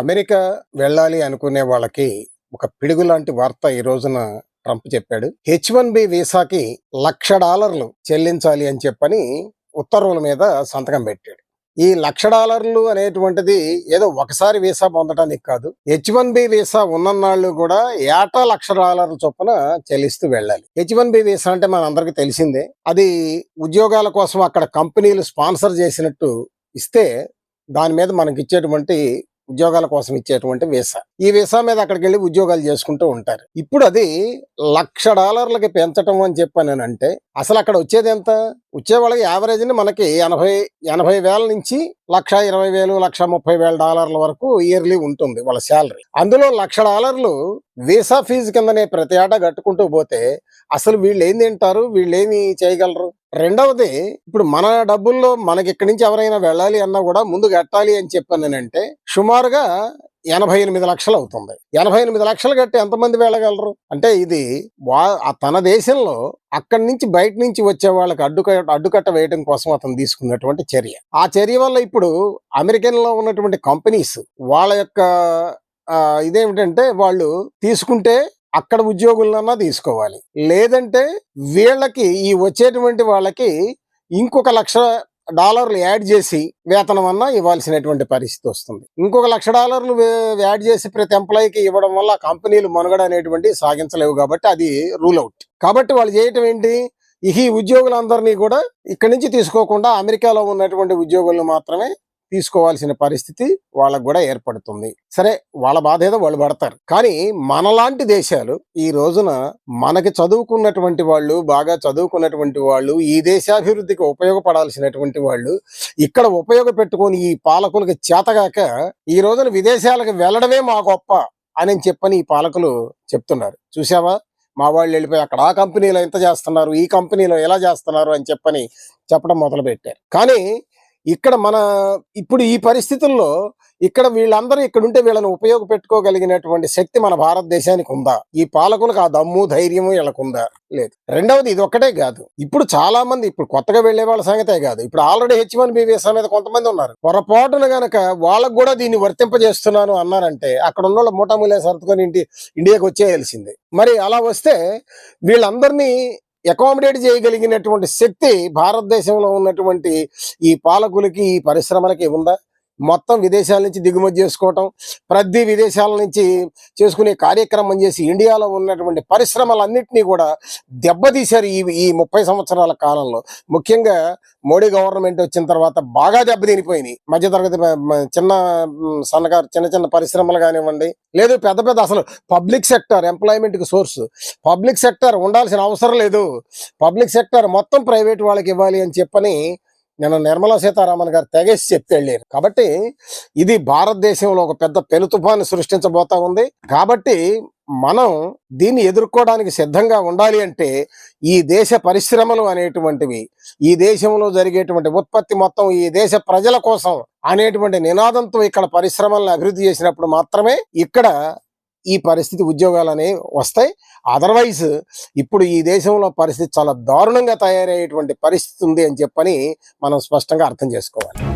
America వెళ్ళాలి అనుకునే వాళ్ళకి ఒక పిడుగు లాంటి వార్త ఈ రోజున ట్రంప్ చెప్పాడు. హెచ్ వన్ బి వీసాకి లక్ష డాలర్లు చెల్లించాలి అని చెప్పని ఉత్తర్వుల మీద సంతకం పెట్టాడు. ఈ లక్ష డాలర్లు అనేటువంటిది ఏదో ఒకసారి వీసా పొందడానికి కాదు. హెచ్ వన్ బి వీసా ఉన్ననాళ్ళు కూడా ఏటా లక్ష డాలర్ల చొప్పున చెల్లిస్తూ వెళ్ళాలి. హెచ్ వన్ బి వీసా అంటే మన అందరికీ తెలిసిందే. అది ఉద్యోగాల కోసం అక్కడ కంపెనీలు స్పాన్సర్ చేసినట్టు ఇస్తే దాని మీద మనకి ఇచ్చేటువంటి ఉద్యోగాల కోసం ఇచ్చేటువంటి వీసా. ఈ వీసా మీద అక్కడికి వెళ్ళి ఉద్యోగాలు చేసుకుంటూ ఉంటారు. ఇప్పుడు అది లక్ష డాలర్లకి పెంచటం అని చెప్పానంటే అసలు అక్కడ వచ్చేది ఎంత? వచ్చే వాళ్ళకి యావరేజ్ని మనకి ఎనభై ఎనభై వేల నుంచి లక్ష ఇరవై వేలు లక్ష ముప్పై వేల డాలర్ల వరకు ఇయర్లీ ఉంటుంది వాళ్ళ శాలరీ. అందులో లక్ష డాలర్లు వీసా ఫీజు కిందనే ప్రతి ఏటా కట్టుకుంటూ పోతే అసలు వీళ్ళు ఏం తింటారు? వీళ్ళు ఏమి చేయగలరు? రెండవది ఇప్పుడు మన డబ్బుల్లో మనకి ఇక్కడి నుంచి ఎవరైనా వెళ్ళాలి అన్నా కూడా ముందు కట్టాలి అని చెప్పానంటే సుమారుగా ఎనభై ఎనిమిది లక్షలు అవుతుంది. ఎనభై ఎనిమిది లక్షలు కట్టి ఎంతమంది వెళ్ళగలరు? అంటే ఇది వా తన దేశంలో అక్కడి నుంచి బయట నుంచి వచ్చే వాళ్ళకి అడ్డుక అడ్డుకట్ట వేయడం కోసం అతను తీసుకున్నటువంటి చర్య. ఆ చర్య వల్ల ఇప్పుడు అమెరికన్లో ఉన్నటువంటి కంపెనీస్ వాళ్ళ యొక్క ఇదేమిటంటే వాళ్ళు తీసుకుంటే అక్కడ ఉద్యోగులన్నా తీసుకోవాలి. లేదంటే వీళ్ళకి ఈ వచ్చేటువంటి వాళ్ళకి ఇంకొక లక్ష డాలర్లు యాడ్ చేసి వేతనం అన్నా ఇవ్వాల్సినటువంటి పరిస్థితి వస్తుంది. ఇంకొక లక్ష డాలర్లు యాడ్ చేసి ప్రతి ఎంప్లాయీకి ఇవ్వడం వల్ల కంపెనీలు మనుగడ అనేటువంటి సాగించలేవు కాబట్టి అది రూల్ అవుట్. కాబట్టి వాళ్ళు చేయటం ఏంటి? ఈ ఉద్యోగులందరినీ కూడా ఇక్కడి నుంచి తీసుకోకుండా అమెరికాలో ఉన్నటువంటి ఉద్యోగులను మాత్రమే తీసుకోవాల్సిన పరిస్థితి వాళ్ళకు కూడా ఏర్పడుతుంది. సరే వాళ్ళ బాధ ఏదో వాళ్ళు పడతారు. కానీ మనలాంటి దేశాలు ఈ రోజున మనకి చదువుకున్నటువంటి వాళ్ళు బాగా చదువుకున్నటువంటి వాళ్ళు ఈ దేశాభివృద్ధికి ఉపయోగపడాల్సినటువంటి వాళ్ళు ఇక్కడ ఉపయోగపెట్టుకొని ఈ పాలకులకి చేతగాక ఈ రోజున విదేశాలకు వెళ్ళడమే మా గొప్ప అని చెప్పని ఈ పాలకులు చెప్తున్నారు. చూసావా మా వాళ్ళు వెళ్ళిపోయి అక్కడ ఆ కంపెనీలో ఎంత చేస్తున్నారు ఈ కంపెనీలో ఎలా చేస్తున్నారు అని చెప్పని చెప్పడం మొదలు పెట్టారు కానీ ఇక్కడ మన ఇప్పుడు ఈ పరిస్థితుల్లో ఇక్కడ వీళ్ళందరూ ఇక్కడ ఉంటే వీళ్ళని ఉపయోగపెట్టుకోగలిగినటువంటి శక్తి మన భారతదేశానికి ఉందా? ఈ పాలకులకు ఆ దమ్ము ధైర్యము వీళ్ళకుందా? లేదు. రెండవది ఇది ఒక్కటే కాదు. ఇప్పుడు చాలా మంది ఇప్పుడు కొత్తగా వెళ్ళే వాళ్ళ సంగతే కాదు. ఇప్పుడు ఆల్రెడీ హెచ్ వన్ బీవీఎస్ మీద కొంతమంది ఉన్నారు. పొరపాటున గనక వాళ్ళకు కూడా దీన్ని వర్తింపజేస్తున్నాను అన్నారంటే అక్కడ ఉన్న వాళ్ళు మూటాములే సర్దుకొని ఇంటి ఇండియాకి వచ్చేయాల్సింది. మరి అలా వస్తే వీళ్ళందరినీ అకామిడేట్ చేయగలిగినటువంటి శక్తి భారతదేశంలో ఉన్నటువంటి ఈ పాలకులకి ఈ పరిశ్రమలకి ఉందా? మొత్తం విదేశాల నుంచి దిగుమతి చేసుకోవటం ప్రతి విదేశాల నుంచి చేసుకునే కార్యక్రమం చేసి ఇండియాలో ఉన్నటువంటి పరిశ్రమలన్నింటినీ కూడా దెబ్బతీశారు ఈ ఈ ముప్పై సంవత్సరాల కాలంలో. ముఖ్యంగా మోడీ గవర్నమెంట్ వచ్చిన తర్వాత బాగా దెబ్బతినిపోయినాయి. మధ్యతరగతి చిన్న సన్నగారు సన్నకారు చిన్న చిన్న పరిశ్రమలు కానివ్వండి లేదు పెద్ద పెద్ద అసలు పబ్లిక్ సెక్టర్ ఎంప్లాయ్మెంట్కి సోర్స్. పబ్లిక్ సెక్టర్ ఉండాల్సిన అవసరం లేదు. పబ్లిక్ సెక్టర్ మొత్తం ప్రైవేట్ వాళ్ళకి ఇవ్వాలి అని చెప్పని నిన్న నిర్మలా సీతారామన్ గారు తెగేసి చెప్తే వెళ్ళారు. కాబట్టి ఇది భారతదేశంలో ఒక పెద్ద పెను తుఫాను సృష్టించబోతా ఉంది. కాబట్టి మనం దీన్ని ఎదుర్కోవడానికి సిద్ధంగా ఉండాలి అంటే ఈ దేశ పరిశ్రమలు అనేటువంటివి ఈ దేశంలో జరిగేటువంటి ఉత్పత్తి మొత్తం ఈ దేశ ప్రజల కోసం అనేటువంటి నినాదంతో ఇక్కడ పరిశ్రమలను అభివృద్ధి చేసినప్పుడు మాత్రమే ఇక్కడ ఈ పరిస్థితి ఉద్యోగాలు అనేవి వస్తాయి. అదర్వైజ్ ఇప్పుడు ఈ దేశంలో పరిస్థితి చాలా దారుణంగా తయారయ్యేటువంటి పరిస్థితి ఉంది అని చెప్పని మనం స్పష్టంగా అర్థం చేసుకోవాలి.